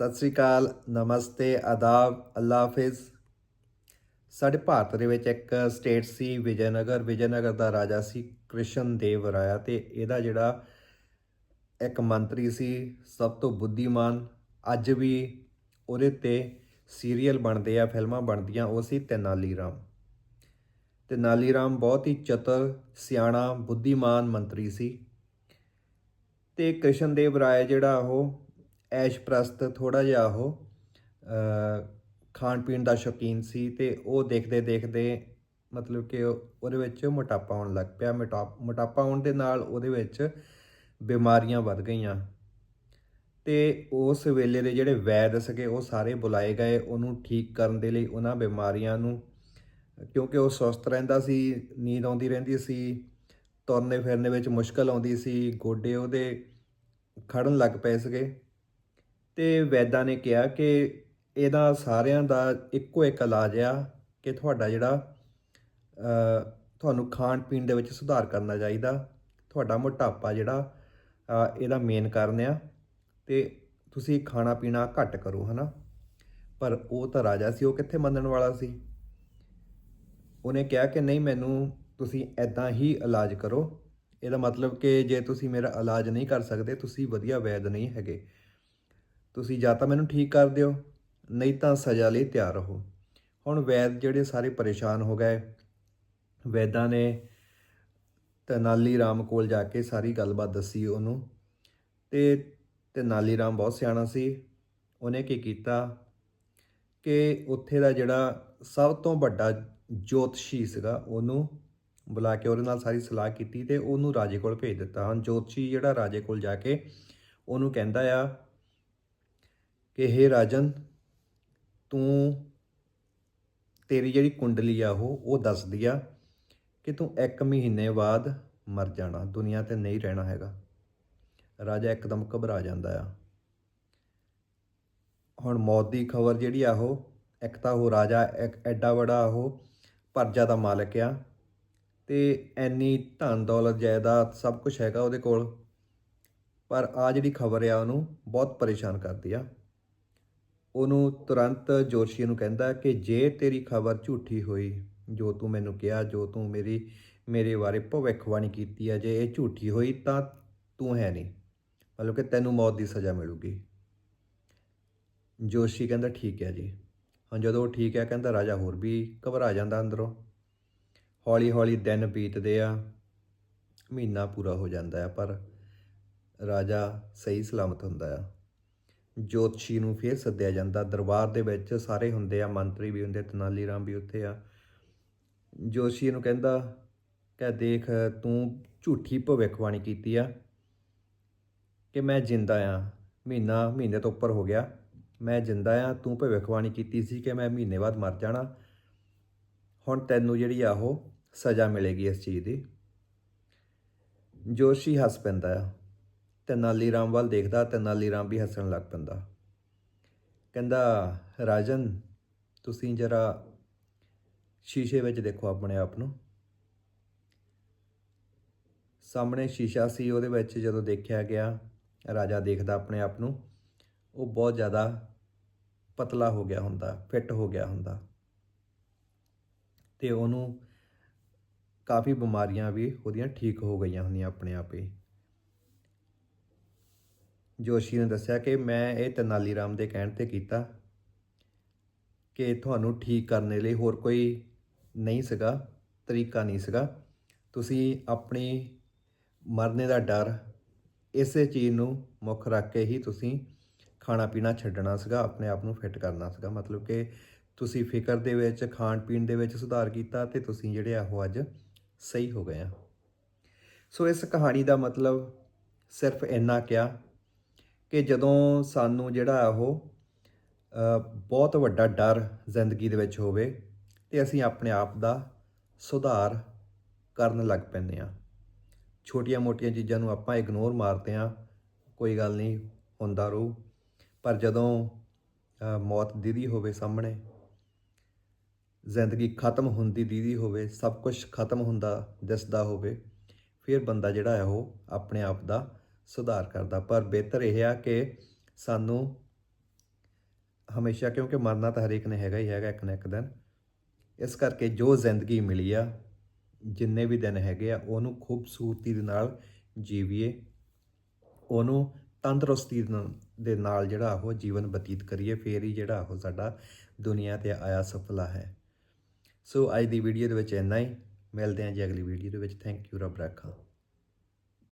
ਸਤਿ ਸ੍ਰੀ ਅਕਾਲ, ਨਮਸਤੇ, ਆਦਾਬ ਅੱਲਾ ਹਾਫਿਜ਼। ਸਾਡੇ ਭਾਰਤ ਦੇ ਵਿੱਚ ਇੱਕ ਸਟੇਟ ਸੀ ਵਿਜੈਨਗਰ। ਵਿਜੈਨਗਰ ਦਾ ਰਾਜਾ ਸੀ ਕ੍ਰਿਸ਼ਨ ਦੇਵ ਰਾਇਆ ਤੇ ਇਹਦਾ ਜਿਹੜਾ ਇੱਕ ਮੰਤਰੀ ਸੀ, ਸਭ ਤੋਂ ਬੁੱਧੀਮਾਨ। ਅੱਜ ਵੀ ਉਹਦੇ ਤੇ ਸੀਰੀਅਲ ਬਣਦੇ ਆ, ਫਿਲਮਾਂ ਬਣਦੀਆਂ, ਉਹ ਸੀ ਤੇਨਾਲੀ ਰਾਮ ਤੇਨਾਲੀ ਰਾਮ ਬਹੁਤ ਹੀ ਚਤਰ, ਸਿਆਣਾ, ਬੁੱਧੀਮਾਨ ਮੰਤਰੀ ਸੀ। ਤੇ ਕ੍ਰਿਸ਼ਨ ਦੇਵ ਰਾਏ ਜਿਹੜਾ ਉਹ ਐਸ਼ ਪ੍ਰਸਤ ਥੋੜਾ ਜਿਹਾ ਉਹ ਖਾਣ ਪੀਣ ਦਾ ਸ਼ੌਕੀਨ ਸੀ ਤੇ ਉਹ ਦੇਖਦੇ ਦੇਖਦੇ ਮਤਲਬ ਕਿ ਉਹਦੇ ਵਿੱਚ ਮੋਟਾਪਾ ਆਉਣ ਲੱਗ ਪਿਆ। ਮੋਟਾ- ਮੋਟਾਪਾ ਆਉਣ ਦੇ ਨਾਲ ਉਹਦੇ ਵਿੱਚ ਬਿਮਾਰੀਆਂ ਵੱਧ ਗਈਆਂ। ਤੇ ਉਸ ਵੇਲੇ ਦੇ ਜਿਹੜੇ ਵੈਦ ਸਕੇ ਉਹ ਸਾਰੇ ਬੁਲਾਏ ਗਏ। ਉਹਨੂੰ ਠੀਕ ਕਰਨ ਦੇ ਲਈ ਉਹਨਾਂ ਬਿਮਾਰੀਆਂ ਨੂੰ, ਕਿਉਂਕਿ ਉਹ ਸੁਸਤ ਰਹਿੰਦਾ ਸੀ, ਨੀਂਦ ਆਉਂਦੀ ਰਹਿੰਦੀ ਸੀ ਤੁਰਨੇ ਫਿਰਨੇ ਵਿੱਚ ਮੁਸ਼ਕਲ ਆਉਂਦੀ ਸੀ, ਗੋਡੇ ਉਹਦੇ ਖੜਨ ਲੱਗ ਪਏ ਸੀਗੇ। ਤੇ ਵੈਦਾਂ ਨੇ ਕਿਹਾ ਕਿ ਇਹਦਾ ਸਾਰਿਆਂ ਦਾ ਇੱਕੋ ਇੱਕ ਇਲਾਜ ਆ ਕਿ ਤੁਹਾਡਾ ਜਿਹੜਾ ਤੁਹਾਨੂੰ ਖਾਣ ਪੀਣ ਦੇ ਵਿੱਚ ਸੁਧਾਰ ਕਰਨਾ ਚਾਹੀਦਾ। ਤੁਹਾਡਾ ਮੋਟਾਪਾ ਜਿਹੜਾ ਇਹਦਾ ਮੇਨ ਕਾਰਨ ਆ ਤੇ ਤੁਸੀਂ ਖਾਣਾ ਪੀਣਾ ਘੱਟ ਕਰੋ, ਹਨਾ। ਪਰ ਉਹ ਤਾਂ ਰਾਜਾ ਸੀ, ਉਹ ਕਿੱਥੇ ਮੰਨਣ ਵਾਲਾ ਸੀ? ਉਹਨੇ ਕਿਹਾ ਕਿ ਨਹੀਂ, ਮੈਨੂੰ ਤੁਸੀਂ ਐਦਾਂ ਹੀ ਇਲਾਜ ਕਰੋ। ਇਹਦਾ ਮਤਲਬ ਕਿ ਜੇ ਤੁਸੀਂ ਮੇਰਾ ਇਲਾਜ ਨਹੀਂ ਕਰ ਸਕਦੇ, ਤੁਸੀਂ ਵਧੀਆ ਵੈਦ ਨਹੀਂ ਹੈਗੇ। ਤੁਸੀਂ ਜਾਂ ਤਾਂ ਮੈਨੂੰ ਠੀਕ ਕਰ ਦਿਓ, ਨਹੀਂ ਤਾਂ ਸਜ਼ਾ ਲਈ ਤਿਆਰ ਰਹੋ। ਹੁਣ ਵੈਦ ਜਿਹੜੇ ਸਾਰੇ ਪਰੇਸ਼ਾਨ ਹੋ ਗਏ। ਵੈਦਾਂ ਨੇ ਤਨਾਲੀ ਰਾਮ ਕੋਲ ਜਾ ਕੇ ਸਾਰੀ ਗੱਲਬਾਤ ਦੱਸੀ ਉਹਨੂੰ। ਤੇ ਤਨਾਲੀ ਰਾਮ ਬਹੁਤ ਸਿਆਣਾ ਸੀ। ਉਹਨੇ ਕੀ ਕੀਤਾ ਕਿ ਉੱਥੇ ਦਾ ਜਿਹੜਾ ਸਭ ਤੋਂ ਵੱਡਾ ਜੋਤਸ਼ੀ ਸੀਗਾ ਉਹਨੂੰ ਬੁਲਾ ਕੇ ਉਹਦੇ ਨਾਲ ਸਾਰੀ ਸਲਾਹ ਕੀਤੀ ਤੇ ਉਹਨੂੰ ਰਾਜੇ ਕੋਲ ਭੇਜ ਦਿੱਤਾ। ਹੁਣ ਜੋਤਸ਼ੀ ਜਿਹੜਾ ਰਾਜੇ ਕੋਲ ਜਾ ਕੇ ਉਹਨੂੰ ਕਹਿੰਦਾ ਆ ਕਿ ਹੇ ਰਾਜਨ, ਤੂੰ ਤੇਰੀ ਜਿਹੜੀ ਕੁੰਡਲੀ ਆ ਉਹ ਉਹ ਦੱਸਦੀ ਆ ਕਿ ਤੂੰ ਇੱਕ ਮਹੀਨੇ ਬਾਅਦ ਮਰ ਜਾਣਾ, ਦੁਨੀਆ ਤੇ ਨਹੀਂ ਰਹਿਣਾ ਹੈਗਾ। ਰਾਜਾ ਇੱਕਦਮ ਘਬਰਾ ਜਾਂਦਾ ਆ। ਹੁਣ ਮੌਤ ਦੀ ਖਬਰ ਜਿਹੜੀ ਆ ਉਹ, ਇੱਕ ਤਾਂ ਉਹ ਰਾਜਾ ਇੱਕ ਐਡਾ ਵੱਡਾ ਉਹ ਪਰਜਾ ਦਾ ਮਾਲਕ ਆ ਤੇ ਐਨੀ ਧਨ ਦੌਲਤ ਜਾਇਦਾਦ ਸਭ ਕੁਝ ਹੈਗਾ ਉਹਦੇ ਕੋਲ, ਪਰ ਆ ਜਿਹੜੀ ਖਬਰ ਆ ਉਹਨੂੰ ਬਹੁਤ ਪਰੇਸ਼ਾਨ ਕਰਦੀ ਆ। ਉਹਨੂੰ ਤੁਰੰਤ ਜੋਸ਼ੀ ਨੂੰ ਕਹਿੰਦਾ ਕਿ ਜੇ ਤੇਰੀ ਖਬਰ ਝੂਠੀ ਹੋਈ, ਜੋ ਤੂੰ ਮੈਨੂੰ ਕਿਹਾ, ਜੋ ਤੂੰ ਮੇਰੀ, ਮੇਰੇ ਬਾਰੇ ਭਵਿੱਖਬਾਣੀ ਕੀਤੀ ਆ ਜੇ ਇਹ ਝੂਠੀ ਹੋਈ ਤਾਂ ਤੂੰ ਹੈ ਨਹੀਂ। ਮਤਲਬ ਕਿ ਤੈਨੂੰ ਮੌਤ ਦੀ ਸਜ਼ਾ ਮਿਲੂਗੀ। ਜੋਸ਼ੀ ਕਹਿੰਦਾ, ਠੀਕ ਹੈ ਜੀ। ਹੁਣ ਜਦੋਂ ਉਹ ਠੀਕ ਹੈ, ਕਹਿੰਦਾ, ਰਾਜਾ ਹੋਰ ਵੀ ਘਬਰਾ ਜਾਂਦਾ ਅੰਦਰੋਂ। ਹੌਲੀ ਹੌਲੀ ਦਿਨ ਬੀਤਦੇ ਆ, ਮਹੀਨਾ ਪੂਰਾ ਹੋ ਜਾਂਦਾ ਹੈ, ਪਰ ਰਾਜਾ ਸਹੀ ਸਲਾਮਤ ਹੁੰਦਾ ਆ। ਜੋਤਸ਼ੀ ਨੂੰ ਫੇਰ ਸੱਦਿਆ ਜਾਂਦਾ। ਦਰਬਾਰ ਦੇ ਵਿੱਚ ਸਾਰੇ ਹੁੰਦੇ ਆ, ਮੰਤਰੀ ਵੀ ਹੁੰਦੇ ਤਨਾਲੀ ਰਾਮ ਵੀ ਉੱਥੇ ਆ। ਜੋਤਸ਼ੀ ਨੂੰ ਕਹਿੰਦਾ ਕਿ ਦੇਖ, ਤੂੰ ਝੂਠੀ ਭਵਿੱਖਬਾਣੀ ਕੀਤੀ ਆ ਕਿ ਮੈਂ ਜਿੰਦਾ ਆ। ਮਹੀਨਾ, ਮਹੀਨੇ ਤੋਂ ਉੱਪਰ ਹੋ ਗਿਆ। ਮੈਂ ਜਿੰਦਾ ਆ, ਤੂੰ ਭਵਿੱਖਬਾਣੀ ਕੀਤੀ ਸੀ ਕਿ ਮੈਂ ਮਹੀਨੇ ਬਾਅਦ ਮਰ ਜਾਣਾ। ਹੁਣ ਤੈਨੂੰ ਜਿਹੜੀ ਆ ਉਹ ਸਜ਼ਾ ਮਿਲੇਗੀ ਇਸ ਚੀਜ਼ ਦੀ। ਜੋਸ਼ੀ ਹੱਸ ਪੈਂਦਾ ਆ। ਤੇਨਾਲੀ ਰਾਮ ਵੱਲ ਦੇਖਦਾ, ਤੇਨਾਲੀ ਰਾਮ ਵੀ ਹੱਸਣ ਲੱਗ ਪੈਂਦਾ। ਕਹਿੰਦਾ, ਰਾਜਨ, ਤੁਸੀਂ ਜਰਾ ਸ਼ੀਸ਼ੇ ਵਿੱਚ ਦੇਖੋ ਆਪਣੇ ਆਪ ਨੂੰ। ਸਾਹਮਣੇ ਸ਼ੀਸ਼ਾ ਸੀ, ਉਹਦੇ ਵਿੱਚ ਜਦੋਂ ਦੇਖਿਆ ਗਿਆ, ਰਾਜਾ ਦੇਖਦਾ ਆਪਣੇ ਆਪ ਨੂੰ, ਉਹ ਬਹੁਤ ਜ਼ਿਆਦਾ ਪਤਲਾ ਹੋ ਗਿਆ ਹੁੰਦਾ, ਫਿੱਟ ਹੋ ਗਿਆ ਹੁੰਦਾ। ਤੇ ਉਹਨੂੰ ਕਾਫੀ ਬਿਮਾਰੀਆਂ ਵੀ ਉਹਦੀਆਂ ਠੀਕ ਹੋ ਗਈਆਂ ਹੁੰਦੀਆਂ ਆਪਣੇ ਆਪ। ਹੀ ਜੋਸ਼ੀ ਨੇ ਦੱਸਿਆ ਕਿ ਮੈਂ ਇਹ ਤਨਾਲੀ ਰਾਮ ਦੇ ਕਹਿਣ ਤੇ ਕੀਤਾ ਕਿ ਤੁਹਾਨੂੰ ਠੀਕ ਕਰਨ ਲਈ ਹੋਰ ਕੋਈ ਨਹੀਂ ਸੀਗਾ, ਤਰੀਕਾ ਨਹੀਂ ਸੀਗਾ। ਤੁਸੀਂ ਆਪਣੀ ਮਰਨੇ ਦਾ ਡਰ ਇਸੇ ਚੀਜ਼ ਨੂੰ ਮੁੱਖ ਰੱਖ ਕੇ ਹੀ ਤੁਸੀਂ ਖਾਣਾ ਪੀਣਾ ਛੱਡਣਾ ਸੀਗਾ, ਆਪਣੇ ਆਪ ਨੂੰ ਫਿੱਟ ਕਰਨਾ ਸੀਗਾ। ਮਤਲਬ ਕਿ ਤੁਸੀਂ ਫਿਕਰ ਦੇ ਵਿੱਚ, ਖਾਣ ਪੀਣ ਦੇ ਵਿੱਚ ਸੁਧਾਰ ਕੀਤਾ ਤੇ ਤੁਸੀਂ ਜਿਹੜੇ ਆ ਉਹ ਅੱਜ ਸਹੀ ਹੋ ਗਏ ਆ। ਸੋ ਇਸ ਕਹਾਣੀ ਦਾ ਮਤਲਬ ਸਿਰਫ ਇੰਨਾ ਕਿਹਾ ਕਿ ਜਦੋਂ ਸਾਨੂੰ ਜਿਹੜਾ ਉਹ ਬਹੁਤ ਵੱਡਾ ਡਰ ਜ਼ਿੰਦਗੀ ਦੇ ਵਿੱਚ ਹੋਵੇ ਤੇ ਅਸੀਂ ਆਪਣੇ ਆਪ ਦਾ ਸੁਧਾਰ ਕਰਨ ਲੱਗ ਪੈਂਦੇ ਆ ਛੋਟੀਆਂ-ਮੋਟੀਆਂ ਚੀਜ਼ਾਂ ਨੂੰ ਆਪਾਂ ਇਗਨੋਰ ਮਾਰਦੇ ਆ ਕੋਈ ਗੱਲ ਨਹੀਂ, ਹੁੰਦਾ ਰਹੂ। ਪਰ ਜਦੋਂ ਮੌਤ ਦੀਦੀ ਹੋਵੇ ਸਾਹਮਣੇ, ਜ਼ਿੰਦਗੀ ਖਤਮ ਹੁੰਦੀ ਦੀਦੀ ਹੋਵੇ, ਸਭ ਕੁਝ ਖਤਮ ਹੁੰਦਾ, ਦਿਸਦਾ ਹੋਵੇ, ਫਿਰ ਬੰਦਾ ਜਿਹੜਾ ਹੈ ਉਹ ਆਪਣੇ ਆਪ ਦਾ ਸੁਧਾਰ ਕਰਦਾ। ਪਰ ਬਿਹਤਰ ਇਹ ਆ ਕਿ ਸਾਨੂੰ ਹਮੇਸ਼ਾ, ਕਿਉਂਕਿ ਮਰਨਾ ਤਾਂ ਹਰੇਕ ਨੇ ਹੈਗਾ ਹੀ ਹੈਗਾ ਇੱਕ ਨਾ ਇੱਕ ਦਿਨ, ਇਸ ਕਰਕੇ ਜੋ ਜ਼ਿੰਦਗੀ ਮਿਲੀ ਆ, ਜਿੰਨੇ ਵੀ ਦਿਨ ਹੈਗੇ ਆ, ਉਹਨੂੰ ਖੂਬਸੂਰਤੀ ਦੇ ਨਾਲ ਜੀਵੀਏ। ਉਹਨੂੰ ਤੰਦਰੁਸਤੀ ਦੇ ਨਾਲ- ਜਿਹੜਾ ਉਹ ਜੀਵਨ ਬਤੀਤ ਕਰੀਏ, ਫੇਰ ਹੀ ਜਿਹੜਾ ਉਹ ਸਾਡਾ ਦੁਨੀਆ ਤੇ ਆਇਆ ਸਫਲਾ ਹੈ। ਸੋ ਅੱਜ ਦੀ ਵੀਡੀਓ ਦੇ ਵਿੱਚ ਇੰਨਾ ਹੀ। ਮਿਲਦੇ ਹਾਂ ਜੀ ਅਗਲੀ ਵੀਡੀਓ ਦੇ ਵਿੱਚ। ਥੈਂਕ ਯੂ ਰੱਬ ਰਾਖਾ।